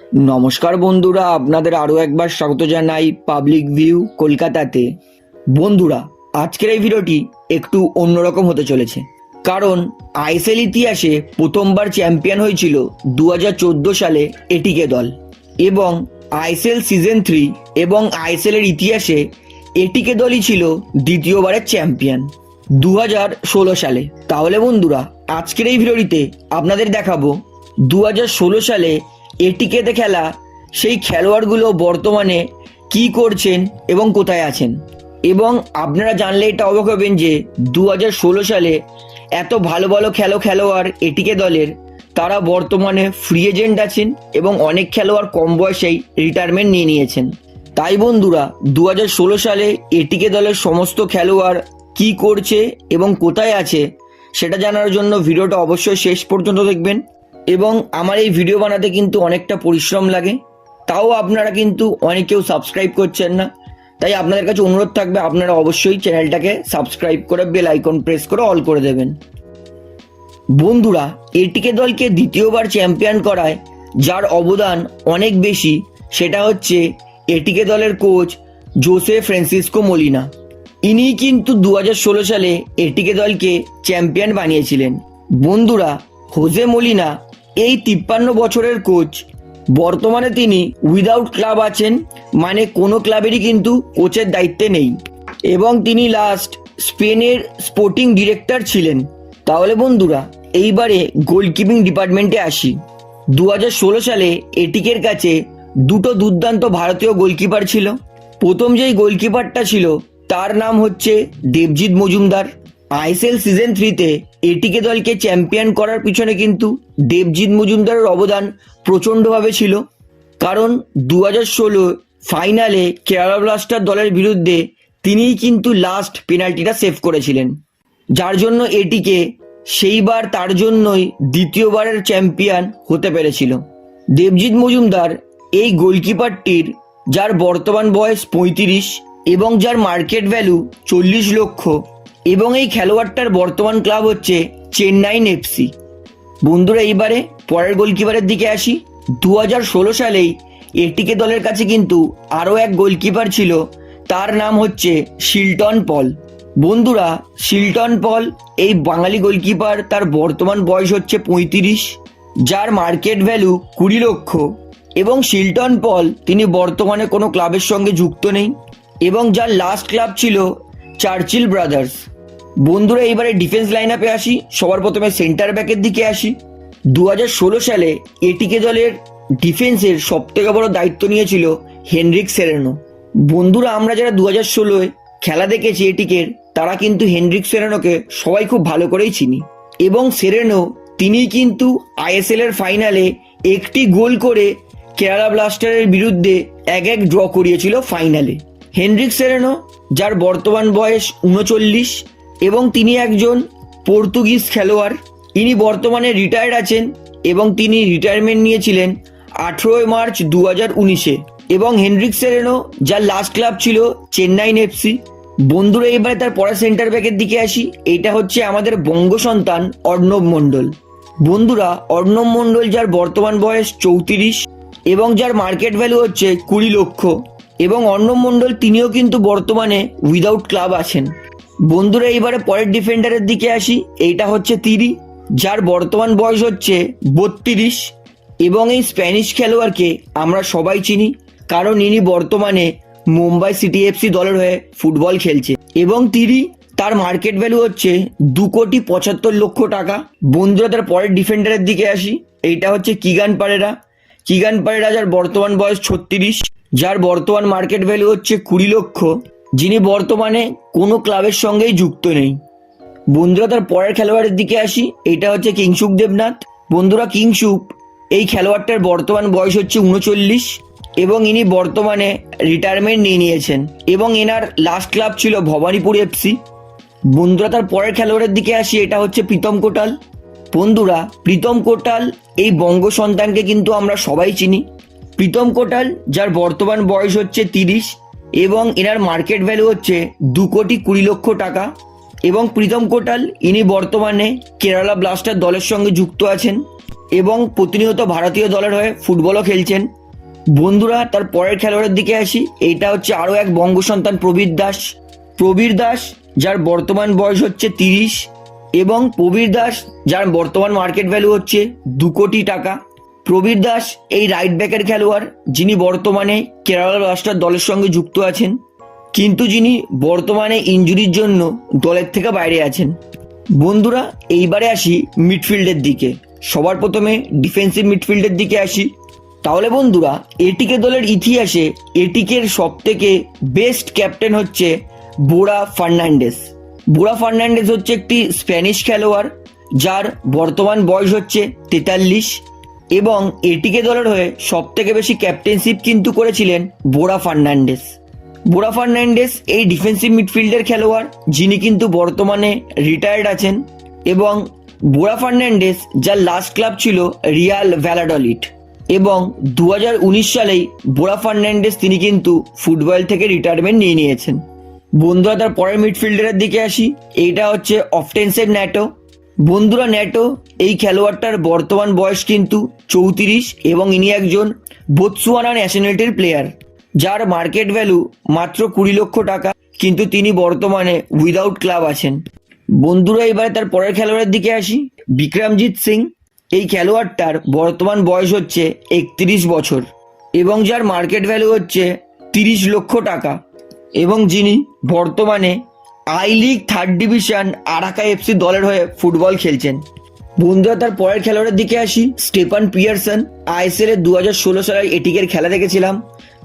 নমস্কার বন্ধুরা, আপনাদের আরও একবার স্বাগত জানাই পাবলিক ভিউ কলকাতাতে। বন্ধুরা, আজকের এই ভিডিওটি একটু অন্যরকম হতে চলেছে। কারণ আইএসএল ইতিহাসে প্রথমবার চ্যাম্পিয়ন হয়েছিল দু হাজার চোদ্দ সালে এটিকে দল। এবং আইএসএল সিজন থ্রি এবং আইএসএল এর ইতিহাসে এটিকে দলই ছিল দ্বিতীয়বারের চ্যাম্পিয়ন দু হাজার ষোলো সালে। তাহলে বন্ধুরা, আজকের এই ভিডিওটিতে আপনাদের দেখাবো দু হাজার ষোলো সালে এটিকেতে খেলা সেই খেলোয়াড়গুলো বর্তমানে কি করছেন এবং কোথায় আছেন? এবং আপনারা জানলে এটা অবাক হবেন যে দু হাজার ষোলো সালে এত ভালো ভালো খেলো খেলোয়াড় এটিকে দলের, তারা বর্তমানে ফ্রি এজেন্ট আছেন এবং অনেক খেলোয়াড় কম বয়সেই রিটায়ারমেন্ট নিয়ে নিয়েছেন। তাই বন্ধুরা দু হাজার ষোলো সালে এটিকে দলের সমস্ত খেলোয়াড় কি করছে এবং কোথায় আছে, সেটা জানার জন্য ভিডিওটা অবশ্যই শেষ পর্যন্ত দেখবেন। এবং আমার এই ভিডিও বানাতে কিন্তু অনেকটা পরিশ্রম লাগে। তাও আপনারা কিন্তু অনেকেও সাবস্ক্রাইব করছেন না। তাই আপনাদের কাছে অনুরোধ থাকবে, আপনারা অবশ্যই চ্যানেলটাকে সাবস্ক্রাইব করে বেল আইকন প্রেস করে অল করে দেবেন। বন্ধুরা, এটিকে দলকে দ্বিতীয়বার চ্যাম্পিয়ন করায়, যার অবদান অনেক বেশি, সেটা হচ্ছে এটিকে দলের কোচ জোসে ফ্রান্সিসকো মলিনা ইনি কিন্তু দু হাজার ষোলো সালে এটিকে দলকে চ্যাম্পিয়ন বানিয়েছিলেন। বন্ধুরা হোজে মলিনা এই তিপ্পান্ন বছরের কোচ। বর্তমানে তিনি উইদাউট ক্লাব আছেন মানে কোনো ক্লাবেরই কিন্তু কোচের দায়িত্বে নেই। এবং তিনি লাস্ট স্পেনের স্পোর্টিং ডিরেক্টর ছিলেন। তাহলে বন্ধুরা, এইবারে গোলকিপিং ডিপার্টমেন্টে আসি। দু হাজার ষোলো সালে এটিকের কাছে দুটো দুর্দান্ত ভারতীয় গোলকিপার ছিল। প্রথম যেই গোলকিপারটা ছিল, তার নাম হচ্ছে দেবজিৎ মজুমদার। আইএসএল সিজন থ্রিতে এটিকে দলকে চ্যাম্পিয়ন করার পিছনে কিন্তু দেবজিৎ মজুমদারের অবদান প্রচণ্ডভাবে ছিল। কারণ দু হাজার ষোলো ফাইনালে কেরালা ব্লাস্টার দলের বিরুদ্ধে তিনিই কিন্তু লাস্ট পেনাল্টিটা সেভ করেছিলেন। যার জন্য এটিকে সেইবার তার জন্যই দ্বিতীয়বারের চ্যাম্পিয়ন হতে পেরেছিল। দেবজিৎ মজুমদার এই গোলকিপারটির, যার বর্তমান বয়স পঁয়ত্রিশ এবং যার মার্কেট ভ্যালু চল্লিশ লক্ষ এবং এই খেলোয়াড়টার বর্তমান ক্লাব হচ্ছে চেন্নাইন এফসি বন্ধুরা, এইবারে পরের গোলকিপারের দিকে আসি। দু হাজার ষোলো সালেই এটিকে দলের কাছে কিন্তু আরও এক গোলকিপার ছিল, তার নাম হচ্ছে শিলটন পল। বন্ধুরা, শিলটন পল, এই বাঙালি গোলকিপার, তার বর্তমান বয়স হচ্ছে পঁয়ত্রিশ, যার মার্কেট ভ্যালু কুড়ি লক্ষ। এবং শিলটন পল, তিনি বর্তমানে কোনো ক্লাবের সঙ্গে যুক্ত নেই, এবং যার লাস্ট ক্লাব ছিল চার্চিল ব্রাদার্স। বন্ধুরা, এইবারে ডিফেন্স লাইন আপে আসি। সবার প্রথমে সেন্টার ব্যাকের দিকে আসি। দু হাজার ষোলো সালে এটিকে দলের ডিফেন্সের সব থেকে বড় দায়িত্ব নিয়েছিল হেনরিক সেরেনো। বন্ধুরা, আমরা যারা দু হাজার ষোলোয় খেলা দেখেছি এটিকের তারা কিন্তু হেনরিক সেরেনোকে সবাই খুব ভালো করেই চিনি। এবং সেরেনো তিনি কিন্তু আইএসএল এর ফাইনালে একটি গোল করে কেরালা ব্লাস্টারের বিরুদ্ধে এক এক ড্র করিয়েছিল ফাইনালে হেনরিক সেরেনো, যার বর্তমান বয়স উনচল্লিশ এবং তিনি একজন পর্তুগিজ খেলোয়াড়। ইনি বর্তমানে রিটায়ার্ড আছেন এবং তিনি রিটায়ারমেন্ট নিয়েছিলেন আঠেরোই মার্চ দু হাজার উনিশে। এবং হেনরিক সেরেনো, যার লাস্ট ক্লাব ছিল চেন্নাইন এফসি বন্ধুরা, এবারে তার পরের সেন্টার ব্যাকের দিকে আসি। এইটা হচ্ছে আমাদের বঙ্গ সন্তান অর্ণব মণ্ডল। বন্ধুরা, অর্ণব মণ্ডল যার বর্তমান বয়স চৌত্রিশ এবং যার মার্কেট ভ্যালু হচ্ছে কুড়ি লক্ষ। এবং অর্ণব মণ্ডল, তিনিও কিন্তু বর্তমানে উইদাউট ক্লাব আছেন। বন্ধুরা, এইবারে পরের ডিফেন্ডারের দিকে আসি। এইটা হচ্ছে তিরি, যার বর্তমান বয়স হচ্ছে বত্রিশ। এবং এই স্প্যানিশ খেলোয়াড়কে আমরা সবাই চিনি, কারণ ইনি বর্তমানে মুম্বাই সিটি এফসি দলের হয়ে ফুটবল খেলছে। এবং তিনি তার মার্কেট ভ্যালু হচ্ছে দু কোটি পঁচাত্তর লক্ষ টাকা। বন্ধুরা, তার পরের ডিফেন্ডারের দিকে আসি। এইটা হচ্ছে কিগান পারেরা। কিগান পারেরা, যার বর্তমান বয়স ছত্রিশ, যার বর্তমান মার্কেট ভ্যালু হচ্ছে কুড়ি লক্ষ। যিনি বর্তমানে কোনো ক্লাবের সঙ্গেই যুক্ত নেই। বন্ধুরা, তার পরের খেলোয়াড়ের দিকে আসি। এটা হচ্ছে কিংসুক দেবনাথ। বন্ধুরা, কিংসুক, এই খেলোয়াড়টার বর্তমান বয়স হচ্ছে উনচল্লিশ এবং ইনি বর্তমানে রিটায়ারমেন্ট নিয়ে নিয়েছেন এবং এনার লাস্ট ক্লাব ছিল ভবানীপুর এফসি বন্ধুরা, তার পরের খেলোয়াড়ের দিকে আসি। এটা হচ্ছে প্রীতম কোটাল। বন্ধুরা, প্রীতম কোটাল, এই বঙ্গ সন্তানকে কিন্তু আমরা সবাই চিনি। প্রীতম কোটাল, যার বর্তমান বয়স হচ্ছে তিরিশ এবং এনার মার্কেট ভ্যালু হচ্ছে দু কোটি কুড়ি লক্ষ টাকা এবং প্রীতম কোটাল, ইনি বর্তমানে কেরালা ব্লাস্টার দলের সঙ্গে যুক্ত আছেন এবং প্রতিনিয়ত ভারতীয় দলের হয়ে ফুটবলও খেলছেন। বন্ধুরা, তার পরের খেলোয়াড়ের দিকে আসি। এইটা হচ্ছে আরও এক বঙ্গ সন্তান প্রবীর দাস। প্রবীর দাস, যার বর্তমান বয়স হচ্ছে তিরিশ এবং প্রবীর দাস, যার বর্তমান মার্কেট ভ্যালু হচ্ছে দু কোটি টাকা। প্রবীর দাস এই রাইট ব্যাকের খেলোয়াড়, যিনি বর্তমানে কেরালা ব্লাস্টার দলের সঙ্গে যুক্ত আছেন, কিন্তু যিনি বর্তমানে ইনজুরির জন্য দলের থেকে বাইরে আছেন। বন্ধুরা, এইবারে আসি মিডফিল্ডের দিকে। সবার প্রথমে ডিফেন্সিভ মিডফিল্ডের দিকে আসি। তাহলে বন্ধুরা, এটিকে দলের ইতিহাসে এটিকের সব থেকে বেস্ট ক্যাপ্টেন হচ্ছে বোরা ফার্নান্ডেস বোরা ফার্নান্ডেস হচ্ছে একটি স্প্যানিশ খেলোয়াড়, যার বর্তমান বয়স হচ্ছে তেতাল্লিশ। এবং এটিকে দলের হয়ে সব থেকে বেশি ক্যাপ্টেনশিপ কিন্তু করেছিলেন বোরা ফার্নান্ডেস বোরা ফার্নান্ডেস এই ডিফেন্সিভ মিডফিল্ডের খেলোয়াড়, যিনি কিন্তু বর্তমানে রিটায়ার্ড আছেন এবং বোরা ফার্নান্ডেস যার লাস্ট ক্লাব ছিল রিয়াল ভ্যালাডলিট এবং দু হাজার উনিশ সালেই বোরা ফার্নান্ডেস তিনি কিন্তু ফুটবল থেকে রিটায়ারমেন্ট নিয়ে নিয়েছেন। বন্ধুরা তার পরের মিডফিল্ডারের দিকে আসি, এইটা হচ্ছে অফটেন্সের ন্যাটো বন্ধুরা ন্যাটো, এই খেলোয়াড়টার বর্তমান বয়স কিন্তু চৌত্রিশ এবং ইনি একজন বোতসুয়ানা ন্যাশনালিটির প্লেয়ার যার মার্কেট ভ্যালু মাত্র কুড়ি লক্ষ টাকা, কিন্তু তিনি বর্তমানে উইদাউট ক্লাব আছেন। বন্ধুরা, এবারে তার পরের খেলোয়াড়ের দিকে আসি। বিক্রমজিৎ সিং, এই খেলোয়াড়টার বর্তমান বয়স হচ্ছে একত্রিশ বছর এবং যার মার্কেট ভ্যালু হচ্ছে তিরিশ লক্ষ টাকা এবং যিনি বর্তমানে আই লিগ থার্ড ডিভিশন আরাকা এফসি দলের হয়ে ফুটবল খেলছেন। বন্ধুরা, তার পরের খেলোয়াড়ের দিকে আসি। স্টেফান পিয়ারসন, আইএসএল এর দু হাজার ষোলো সালের এটিকের খেলা দেখেছিলাম।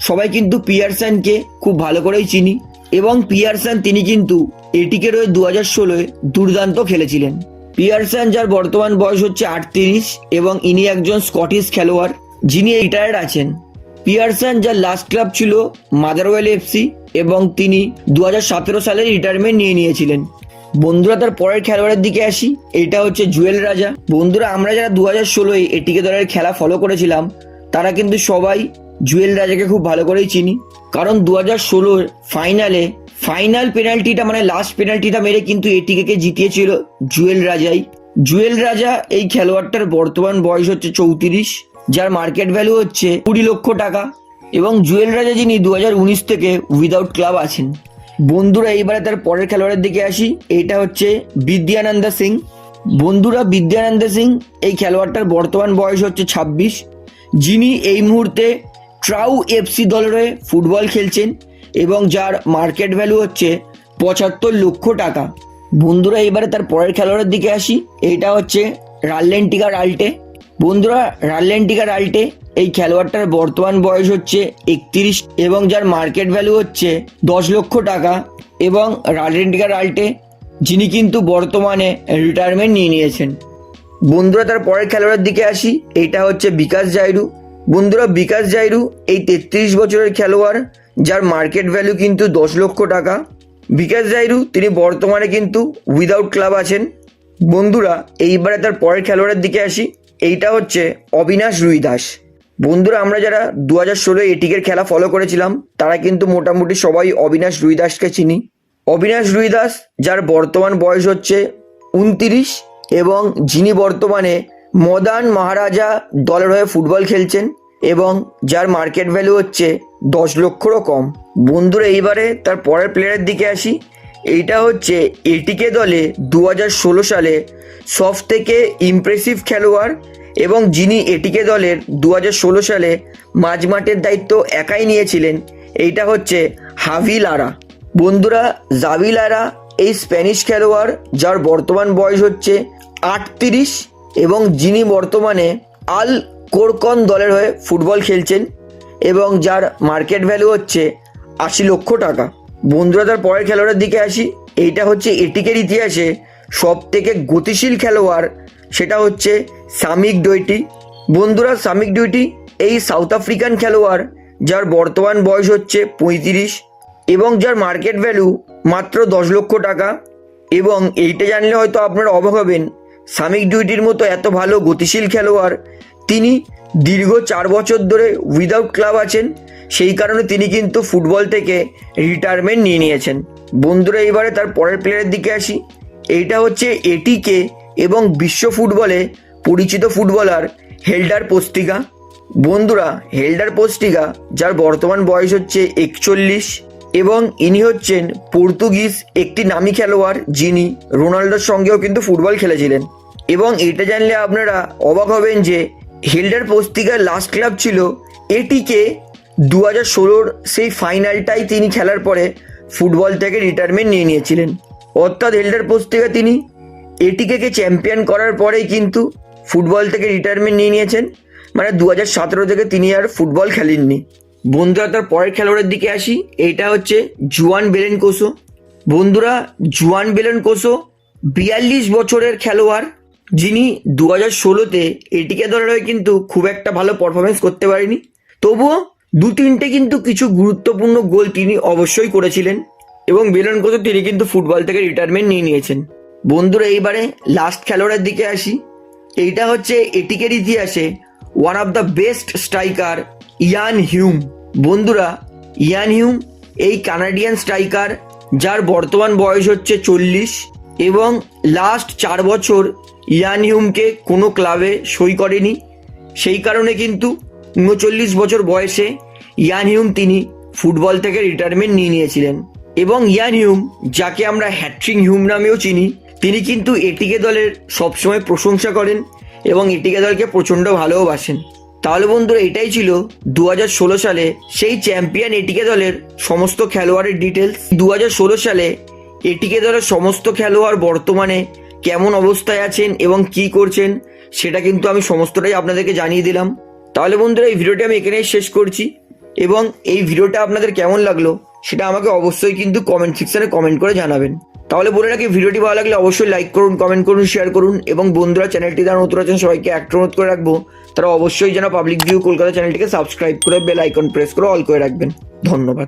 সবাই কিন্তু পিয়ারসনকে খুব ভালো করেই চিনি এবং পিয়ারসন তিনি কিন্তু এটিকের হয়ে দু হাজার ষোলোয় দুর্দান্ত খেলেছিলেন। পিয়ারসন, যার বর্তমান বয়স হচ্ছে আটত্রিশ, এবং ইনি একজন স্কটিশ খেলোয়াড় যিনি রিটায়ার্ড আছেন। পিয়ারসন, যার লাস্ট ক্লাব ছিল মাদারওয়েল এফসি এবং তিনি দু হাজার সতেরো সালে রিটায়ারমেন্ট নিয়ে নিয়েছিলেন। বন্ধুরা, তার পরের খেলোয়াড়ের দিকে আসি। এটা হচ্ছে জুয়েল রাজা। বন্ধুরা, আমরা যারা দু হাজার ষোলোয় এটিকে দলের খেলা ফলো করেছিলাম, তারা কিন্তু সবাই জুয়েল রাজাকে খুব ভালো করেই চিনি। কারণ দু হাজার ষোলোর ফাইনালে ফাইনাল পেনাল্টিটা মানে লাস্ট পেনাল্টিটা মেরে কিন্তু এটিকে জিতিয়েছিল জুয়েল রাজাই। জুয়েল রাজা এই খেলোয়াড়টার বর্তমান বয়স হচ্ছে চৌত্রিশ। যার মার্কেট ভ্যালু হচ্ছে কুড়ি লক্ষ টাকা এবং জুয়েল রাজা যিনি দু হাজার উনিশ থেকে উইদাউট ক্লাব আছেন। বন্ধুরা, এইবারে তার পরের খেলোয়াড়ের দিকে আসি। এইটা হচ্ছে বিদ্যানন্দ সিং। বন্ধুরা, বিদ্যানন্দ সিং এই খেলোয়াড়টার বর্তমান বয়স হচ্ছে ছাব্বিশ। যিনি এই মুহূর্তে ট্রাউ এফসি দলের হয়ে ফুটবল খেলছেন এবং যার মার্কেট ভ্যালু হচ্ছে পঁচাত্তর লক্ষ টাকা। বন্ধুরা এবারে তার পরের খেলোয়াড়ের দিকে আসি। এইটা হচ্ছে রাল্লেন্টিকা রাল্টে। বন্ধুরা রাল্লেন্টিকা রাল্টে এই খেলোয়াড়টার বর্তমান বয়স হচ্ছে একত্রিশ এবং যার মার্কেট ভ্যালু হচ্ছে দশ লক্ষ টাকা এবং রাল্লেন্টিকা রাল্টে যিনি কিন্তু বর্তমানে রিটায়ারমেন্ট নিয়ে নিয়েছেন। বন্ধুরা, তার পরের খেলোয়াড়ের দিকে আসি, এইটা হচ্ছে বিকাশ জাইরু। বন্ধুরা, বিকাশ জাইরু এই তেত্রিশ বছরের খেলোয়াড়, যার মার্কেট ভ্যালু কিন্তু দশ লক্ষ টাকা। বিকাশ জাইরু, তিনি বর্তমানে কিন্তু উইদাউট ক্লাব আছেন। বন্ধুরা, এইবারে তার পরের খেলোয়াড়ের দিকে আসি এইটা হচ্ছে অবিনাশ রুই দাস বন্ধুরা, আমরা যারা দু হাজার ষোলো এটিকের খেলা ফলো করেছিলাম, তারা কিন্তু মোটামুটি সবাই অবিনাশ রুই দাসকে চিনি। অবিনাশ রুই দাস যার বর্তমান বয়স হচ্ছে উনতিরিশ, এবং যিনি বর্তমানে মদান মহারাজা দলের হয়ে ফুটবল খেলছেন, এবং যার মার্কেট ভ্যালু হচ্ছে দশ লক্ষরও কম। বন্ধুরা, এইবারে তার পরের প্লেয়ারের দিকে আসি। এইটা হচ্ছে এটিকে দলে দু সালে সব থেকে ইমপ্রেসিভ খেলোয়াড় এবং যিনি এটিকে দলের দু সালে মাঝমাঠের দায়িত্ব একাই নিয়েছিলেন, এইটা হচ্ছে হাভি লারা। বন্ধুরা, জাভি লারা এই স্প্যানিশ খেলোয়াড় যার বর্তমান বয়স হচ্ছে আটত্রিশ এবং যিনি বর্তমানে আল কোরকন দলের হয়ে ফুটবল খেলছেন এবং যার মার্কেট ভ্যালু হচ্ছে আশি লক্ষ টাকা। বন্ধুরা তার পরের খেলোয়াড়ের দিকে আসি। এইটা হচ্ছে এটিকের ইতিহাসে সব থেকে গতিশীল খেলোয়াড়, সেটা হচ্ছে সামিক ডুইটি বন্ধুরা, সামিক ডুইটি এই সাউথ আফ্রিকান খেলোয়াড়, যার বর্তমান বয়স হচ্ছে পঁয়ত্রিশ এবং যার মার্কেট ভ্যালু মাত্র দশ লক্ষ টাকা। এবং এইটা জানলে হয়তো আপনারা অবাক হবেন, সামিক ডুইটির মতো এত ভালো গতিশীল খেলোয়াড় তিনি দীর্ঘ চার বছর ধরে উইদাউট ক্লাব আছেন। সেই কারণে তিনি কিন্তু ফুটবল থেকে রিটায়ারমেন্ট নিয়ে নিয়েছেন। বন্ধুরা, এবারে তার পরের প্লেয়ারের দিকে আসি। এইটা হচ্ছে এটিকে এবং বিশ্ব ফুটবলে পরিচিত ফুটবলার হেল্ডার পোস্টিগা বন্ধুরা হেল্ডার পোস্টিগা যার বর্তমান বয়স হচ্ছে একচল্লিশ এবং ইনি হচ্ছেন পর্তুগিজ একটি নামী খেলোয়াড় যিনি রোনাল্ডোর সঙ্গেও কিন্তু ফুটবল খেলেছিলেন। এবং এটা জানলে আপনারা অবাক হবেন যে হেল্ডার পোস্তিকার লাস্ট ক্লাব ছিল, এটিকে দু হাজার ষোলোর সেই ফাইনালটাই তিনি খেলার পরে ফুটবল থেকে রিটায়ারমেন্ট নিয়ে নিয়েছিলেন। অর্থাৎ হেল্ডার পোস্তিকা তিনি এটিকে চ্যাম্পিয়ন করার পরেই কিন্তু ফুটবল থেকে রিটায়ারমেন্ট নিয়ে নিয়েছেন। মানে দু হাজার সতেরো থেকে তিনি আর ফুটবল খেলেননি। বন্ধুরা, তার পরের খেলোয়াড়ের দিকে আসি। এইটা হচ্ছে জুয়ান বেলেন কোসো বন্ধুরা, জুয়ান বেলেন কোসো বিয়াল্লিশ বছরের খেলোয়াড়। যিনি দু হাজার ষোলোতে এটিকে হয়ে কিন্তু খুব একটা ভালো পারফরমেন্স করতে পারেনি। তবুও দু তিনটে কিন্তু কিছু গুরুত্বপূর্ণ গোল তিনি অবশ্যই করেছিলেন এবং বেলন কোসো তিনি কিন্তু ফুটবল থেকে রিটায়ারমেন্ট নিয়ে নিয়েছেন। বন্ধুরা, এইবারে লাস্ট খেলোয়াড়ের দিকে আসি। এইটা হচ্ছে এটিকের ইতিহাসে one of the best striker Ian Hume. বন্ধুরা, ইয়ান হিউম এই কানাডিয়ান স্ট্রাইকার যার বর্তমান বয়স হচ্ছে চল্লিশ এবং লাস্ট চার বছর ইয়ান হিউমকে কোনো ক্লাবে সই করেনি। সেই কারণে কিন্তু উনচল্লিশ বছর বয়সে ইয়ান হিউম তিনি ফুটবল থেকে রিটায়ারমেন্ট নিয়ে নিয়েছিলেন। এবং ইয়ান হিউম যাকে আমরা হ্যাট্রিং হিউম নামেও চিনি, তিনি কিন্তু এটিকে দলের সবসময় প্রশংসা করেন এবং এটিকে দলকে প্রচণ্ড ভালোবাসেন। তাহলে বন্ধুরা, এটাই ছিল দু সালে সেই চ্যাম্পিয়ন এটিকে দলের সমস্ত খেলোয়াড়ের ডিটেলস দু সালে এটিকে দলের সমস্ত খেলোয়াড় বর্তমানে কেমন অবস্থায় আছেন এবং কি করছেন, সেটা কিন্তু আমি সমস্তটাই আপনাদেরকে জানিয়ে দিলাম। তাহলে বন্ধুরা, এই ভিডিওটি আমি এখানেই শেষ করছি এবং এই ভিডিওটা আপনাদের কেমন লাগল, সেটা আমাকে অবশ্যই কিন্তু কমেন্ট সেকশনে কমেন্ট করে জানাবেন। তাহলে বলে রাখি, ভিডিওটি ভালো লাগলে অবশ্যই লাইক করুন কমেন্ট করুন শেয়ার করুন এবং বন্ধুরা চ্যানেলটি যারা নতুন আছেন, সবাইকে একটা অনুরোধ করে রাখব, তারা অবশ্যই যেন পাবলিক ভিউ কলকাতা চ্যানেলটিকে সাবস্ক্রাইব করে বেল আইকন প্রেস করে অল করে রাখবেন। ধন্যবাদ।